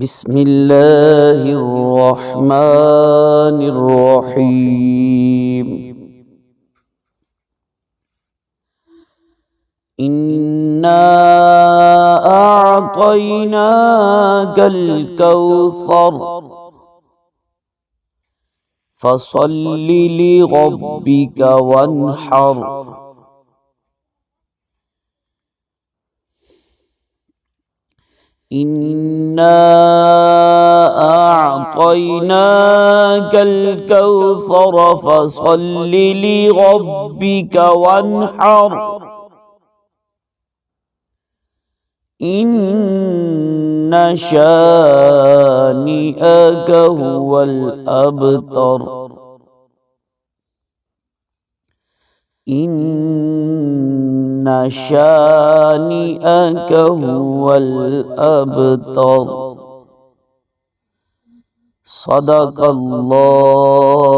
بسم الله الرحمن الرحيم. إنا أعطيناك الكوثر. فصل لربك وانحر. إنا أعطيناك الكوثر فصل لربك وانحر. إن شانئك هو الأبتر. إن شانئك هو الأبتر. صدق الله العظيم